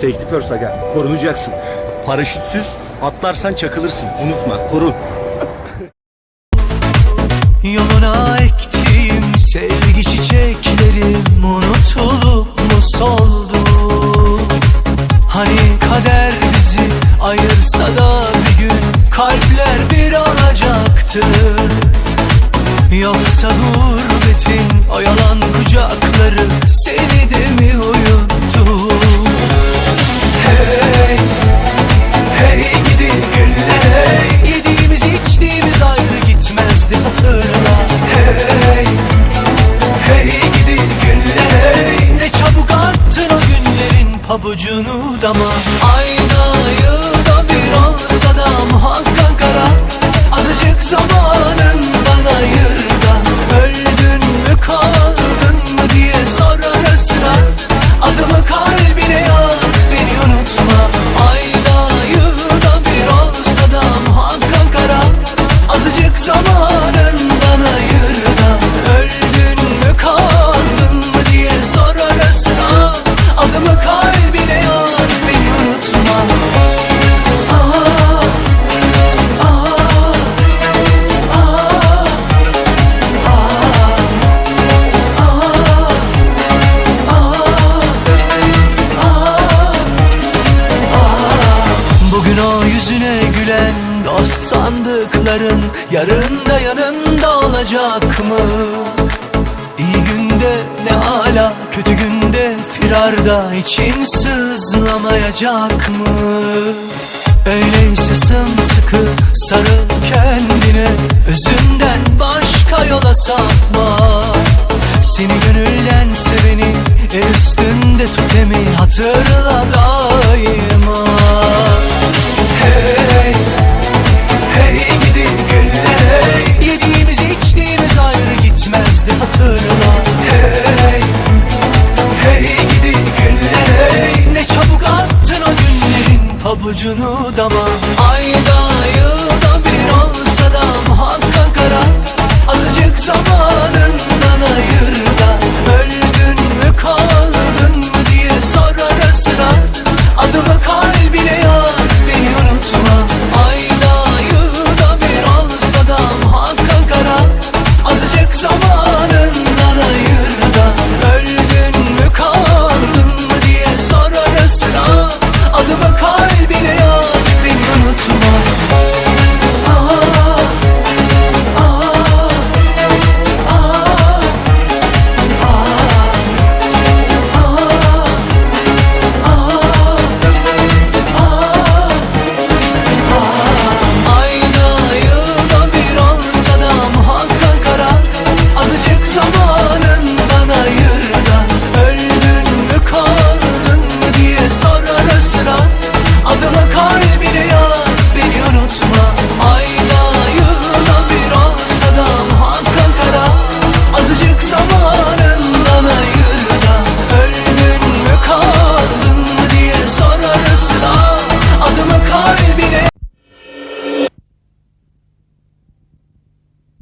Safety first aga. Korunacaksın. Paraşütsüz atlarsan çakılırsın. Unutma korun. Yoluna ektim sevgi çiçeklerim unutulup mu soldu? Hani kader bizi ayırsa da bir gün kalpler bir alacaktı. Yoksa gurbetin o yalan kucakları seni de mi turn İyi günde ne ala kötü günde firarda için sızlamayacak mı? Öyleyse sımsıkı sarıl kendine Özünden başka yola sapma Seni gönülden seveni el üstünde tut emi hatırla da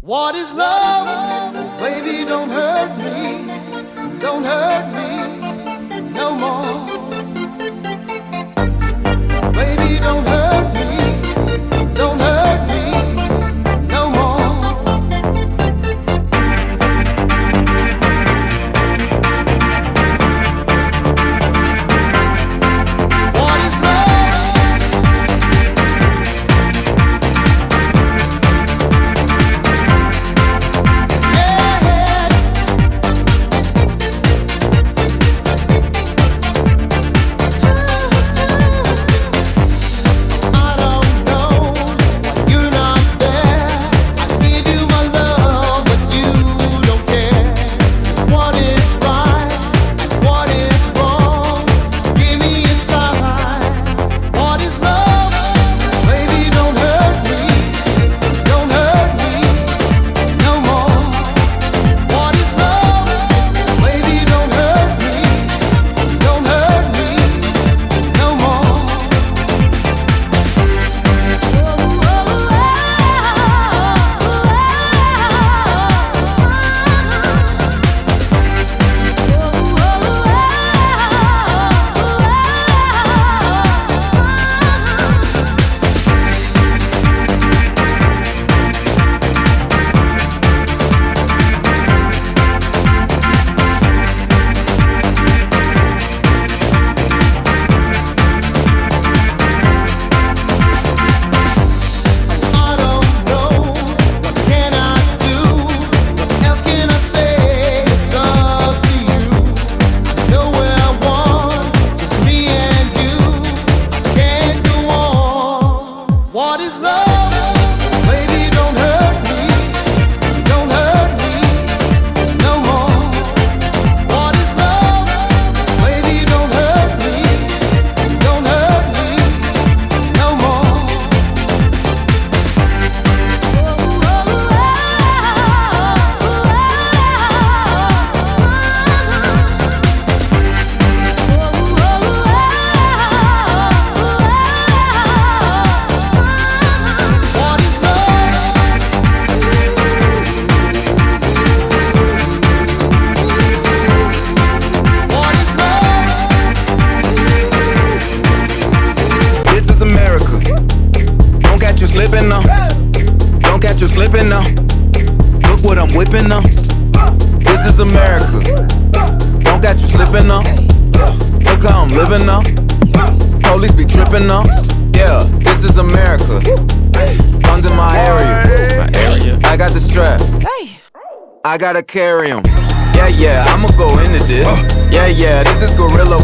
What is love? Baby, don't hurt me. Don't hurt me. You slipping now. Look what I'm whipping now. This is America. Don't got you slipping now. Look how I'm living now. Police be tripping now. Yeah, this is America. Guns in my area. My area. I got the strap. I gotta carry 'em. Yeah, yeah, I'ma go into this. Yeah, yeah, this is gorilla.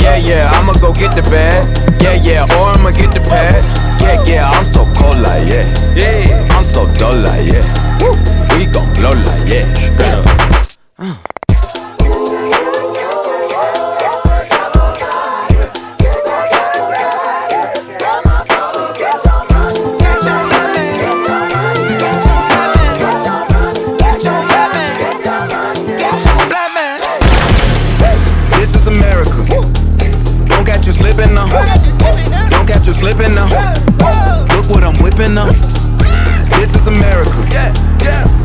Yeah, yeah, I'ma go get the bag. Yeah, yeah, or I'ma get the pad. Yeah, yeah, I'm so cold like yeah. Yeah. So dull like yeah. We gon' blow like yeah. This is America. Don't catch you slipping now. Look what I'm whipping now. This is America.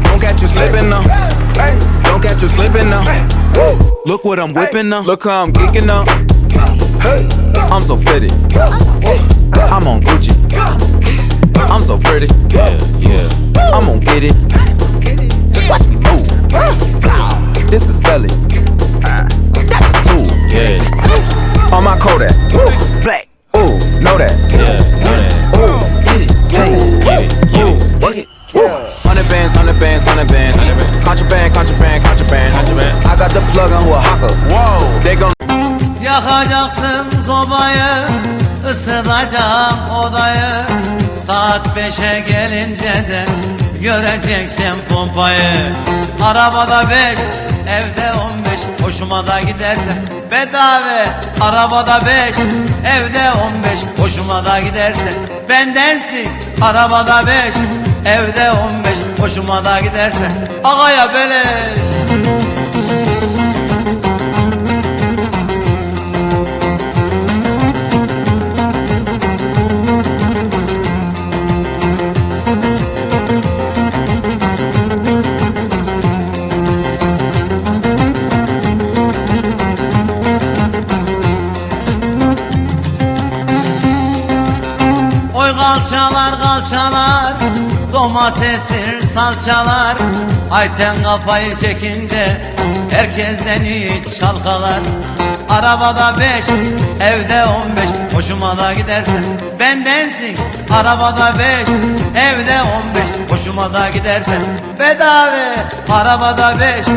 Don't catch you slipping now. Don't catch you slipping now. Look what I'm whipping now. Look how I'm geeking now. I'm so fitted. I'm on Gucci. I'm so pretty. Yeah, yeah. I'm gonna get it. Watch me move. This is selling. That's a tool. Yeah. On my Kodak. Black. Ooh, know that. Isıtacağım odayı. Saat beşe gelince de göreceksin pompayı. Arabada beş, evde on beş. Hoşuma da gidersen bedava. Arabada beş, evde on beş. Hoşuma da gidersen bendensin. Arabada beş, evde on beş. Hoşuma da gidersen Ağaya beleş kalçalar Domatestir salçalar. Ayten kafayı çekince Herkesten hiç çalkalar. Arabada beş Evde on beş Hoşuma da gidersen Bendensin Arabada beş Evde on beş Hoşuma da gidersen Bedava Arabada beş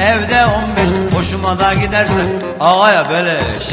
Evde on beş Hoşuma da gidersen Ağaya beleş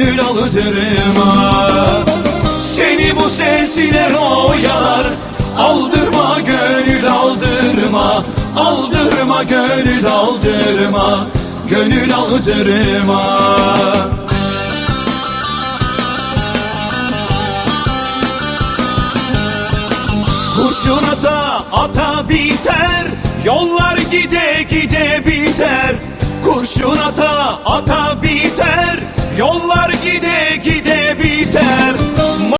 Gönül aldırma Seni bu sesler oyalar Aldırma gönül aldırma Aldırma gönül aldırma Gönül aldırma Kurşun ata ata biter Yollar gide gide biter. Kurşun ata ata Yollar gide gide